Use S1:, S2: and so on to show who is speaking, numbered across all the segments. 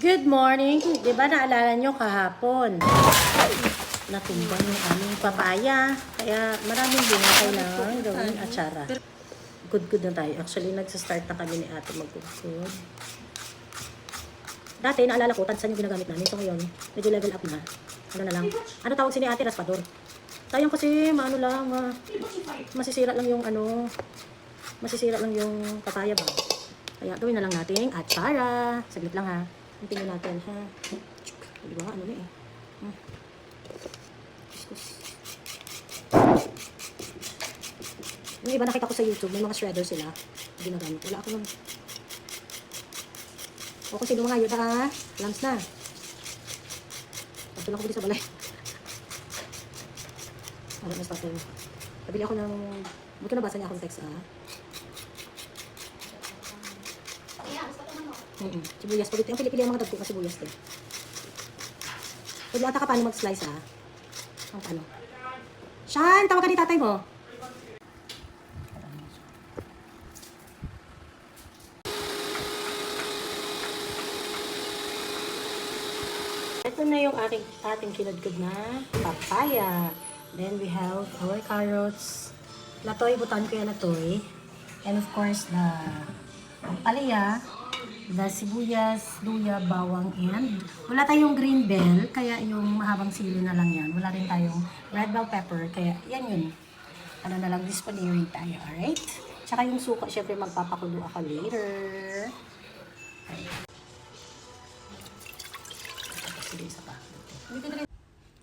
S1: Good morning! Di ba naalala nyo kahapon? Natumbang yung aming papaya. Kaya maraming bunga kailangan gawin atsara. Good, good na tayo. Actually, nagsastart na kami ni ate mag-good. Dati, naalala ko, tansan yung ginagamit namin. So ngayon, medyo level up na. Ano na lang. Ano tawag si ni ate? Raspador. Sayang kasi, maano lang, ma, masisira lang yung ano, masisira lang yung papaya ba. Kaya gawin na lang natin atsara. Saglit lang ha. Tingnan natin ha. Di ba? Ano na eh. Hmm. Yung iba nakita ko sa YouTube, may mga shredder sila. Ginagamit. Wala ako nun. O kung sino mga ayuda ha. Lams na. Pagtulong ko dito sa balay. Ano na start tayo. Pabili ako ng... Buto nabasa niya akong text ah. Mm-mm. Sibuyas. Pagit, ang pili-pili ang mga dagko na sibuyas din. Pwede ata ka paano mag-slice ha? Ang paano? Shan! Tawag ka ni tatay mo. Ito na yung ating, ating kinadkod na papaya. Then we have our carrots. Latoy, butan ko yan latoy. And of course, the palaya, the sibuyas, luya, bawang, and wala tayong green bell, kaya yung mahabang sili na lang yan. Wala rin tayong red bell pepper, kaya yan yun. Ano na lang, disponeering tayo, alright? Tsaka yung suka, syempre magpapakulo ako later. Sige.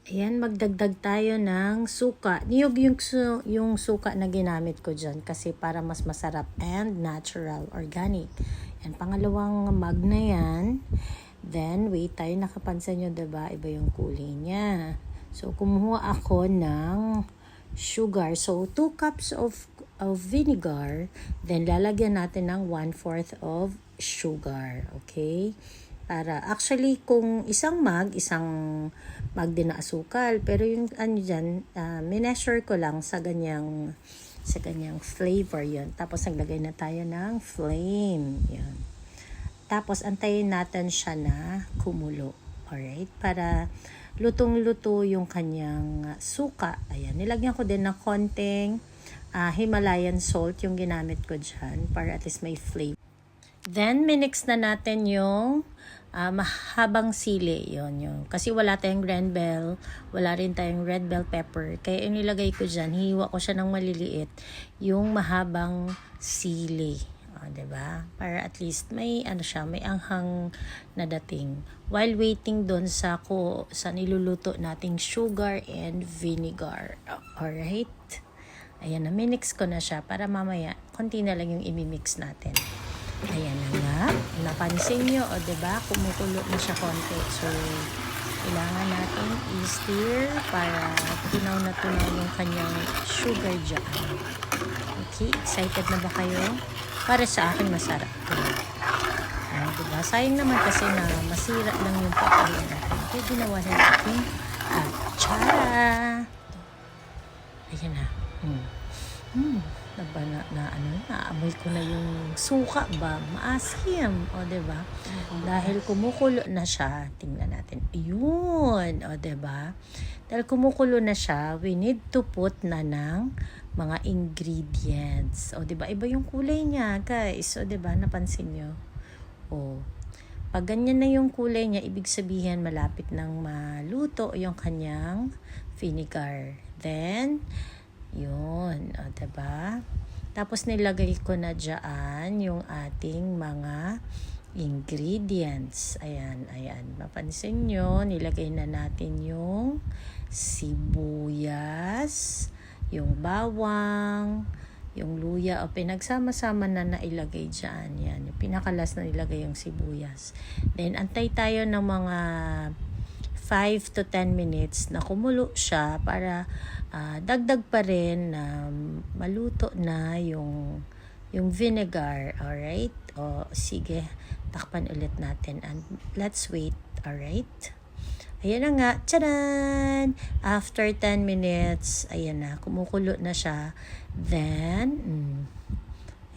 S1: Ayan, magdagdag tayo ng suka. Niyog yung, su- yung suka na ginamit ko dyan kasi para mas masarap and natural, organic. Yan, pangalawang mug na yan. Then, wait tayo, nakapansin nyo, diba? Iba yung kulay niya. So, kumuha ako ng sugar. So, 2 cups of, of vinegar. Then, lalagyan natin ng 1-4 of sugar. Okay? Para, actually, kung isang mug, isang mug din na asukal. Pero yung ano dyan, uh, mineasure ko lang sa ganyang sa ganyang flavor yon Tapos, naglagay na tayo ng flame. Yan. Tapos, antayin natin siya na kumulo. Alright? Para lutong-luto yung kanyang suka. Ayan. Nilagyan ko din ng konting uh, Himalayan salt yung ginamit ko dyan para at least may flavor. Then, minix na natin yung uh, mahabang sili. Yon yun. Kasi wala tayong grand bell, wala rin tayong red bell pepper. Kaya yung nilagay ko dyan, hiwa ko siya ng maliliit, yung mahabang sili. O, ba diba? Para at least may ano siya, may anghang na dating. While waiting doon sa ko sa niluluto nating sugar and vinegar. Alright? Ayan na, minix ko na siya para mamaya, konti na lang yung imimix natin. Ayan na nga. Napansin nyo, o ba diba? Kumukulo na siya konti. So, kailangan natin i-stir para tunaw na tunaw yung kanyang sugar dyan. Okay, excited na ba kayo? Para sa akin, masarap. Ayan, diba? Sayang naman kasi na masira lang yung papaya natin. Kaya ginawa na natin atsara. Ayan na. Hmm. Hmm na ba na, na ano, naamoy ko na yung suka ba, maasim, o ba diba? Dahil kumukulo na siya, tingnan natin, yun, o ba diba? Dahil kumukulo na siya, we need to put na ng mga ingredients. O, di ba? Iba yung kulay niya, guys. O, di ba? Napansin nyo? O, pag ganyan na yung kulay niya, ibig sabihin malapit ng maluto yung kanyang vinegar. Then, yun, o, diba? Tapos nilagay ko na dyan yung ating mga ingredients. Ayan, ayan. Mapansin nyo, nilagay na natin yung sibuyas, yung bawang, yung luya o pinagsama-sama na nailagay dyan. Yan, yung pinakalas na nilagay yung sibuyas. Then, antay tayo ng mga 5 to 10 minutes na kumulo siya para uh, dagdag pa rin na maluto na yung yung vinegar, alright? O sige, takpan ulit natin and let's wait, alright? Ayan na nga, tcharan! After 10 minutes, ayan na, kumukulo na siya. Then, mm,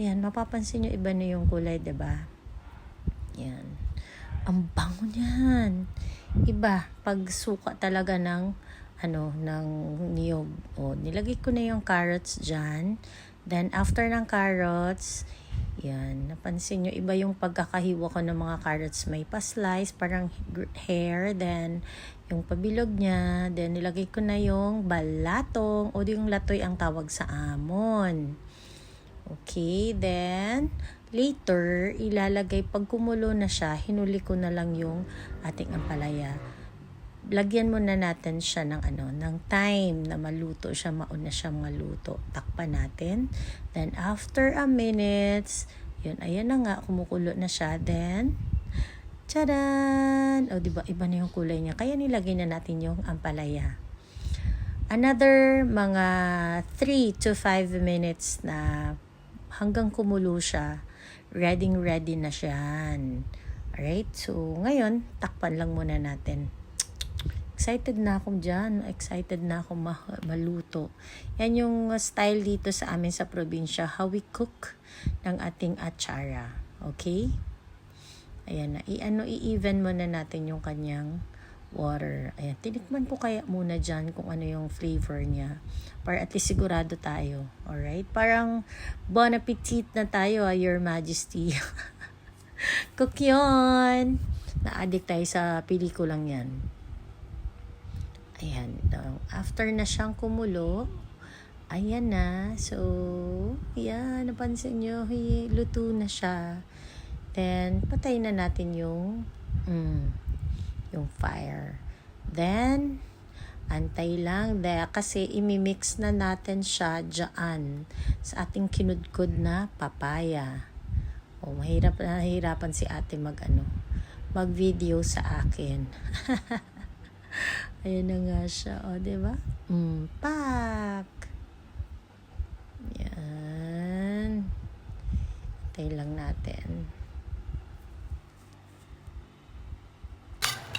S1: ayan, mapapansin nyo iba na yung kulay, 'di ba? Yan. Ang bango niyan. Iba, pag suka talaga ng ano, ng niyog. O, nilagay ko na yung carrots dyan. Then, after ng carrots, yan, napansin nyo, iba yung pagkakahiwa ko ng mga carrots. May pa-slice, parang hair, then yung pabilog niya, then nilagay ko na yung balatong, o yung latoy ang tawag sa amon. Okay, then later, ilalagay, pag kumulo na siya, hinuli ko na lang yung ating ampalaya. Lagyan muna natin siya ng ano, ng time na maluto siya, mauna siya maluto. Takpan natin. Then after a minutes, yun, ayan na nga, kumukulo na siya. Then, Tcharan! O, di ba iba na yung kulay niya. Kaya nilagay na natin yung ampalaya. Another mga 3 to 5 minutes na hanggang kumulo siya, ready ready na siya. Alright, so ngayon, takpan lang muna natin. Excited na ako dyan. Excited na ako ma- maluto. Yan yung style dito sa amin sa probinsya. How we cook ng ating atsara. Okay? Ayan na. I-ano, i-even muna natin yung kanyang water. Ayan. Tinikman ko kaya muna dyan kung ano yung flavor niya. Para at least sigurado tayo. Alright? Parang bon appetit na tayo, ah, Your Majesty. Cook yun! Na-addict tayo sa pelikulang yan. Ayan. After na siyang kumulo, ayan na. So, yan. Napansin nyo, luto na siya. Then, patay na natin yung, mm, yung fire. Then, antay lang. De, kasi imimix na natin siya dyan sa ating kinudkod na papaya. O, mahirap na nahihirapan si ate mag, ano, mag-video sa akin. Ayan na nga siya, o, ba? Mm, pak! Yan. Antay lang natin.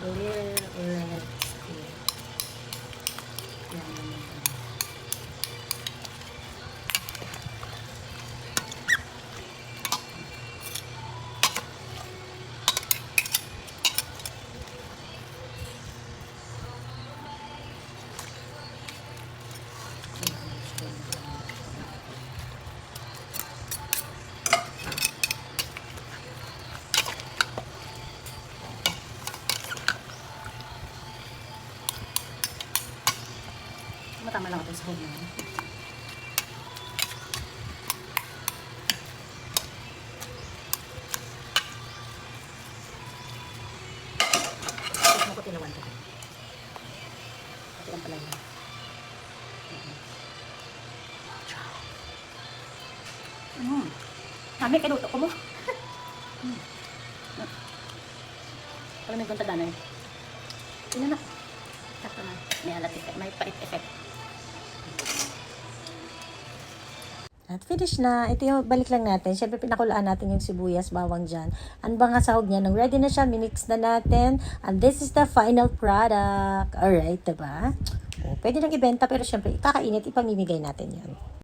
S1: Little red. Yan. Matama lang ito sa home na. Tapos mo ko tinawan ko. Lang pala yun. Mm. Mami, kaluto ko mo. mm. Alam mo yung gunta danay. Ina na. Sakto na. May alat effect. May pait effect. At finish na. Ito yung balik lang natin. Siyempre pinakulaan natin yung sibuyas, bawang dyan. Ano ba nga sahog niya? Nung ready na siya, minix na natin. And this is the final product. Alright, diba? O, pwede nang ibenta pero siyempre kakainit, ipamimigay natin yan.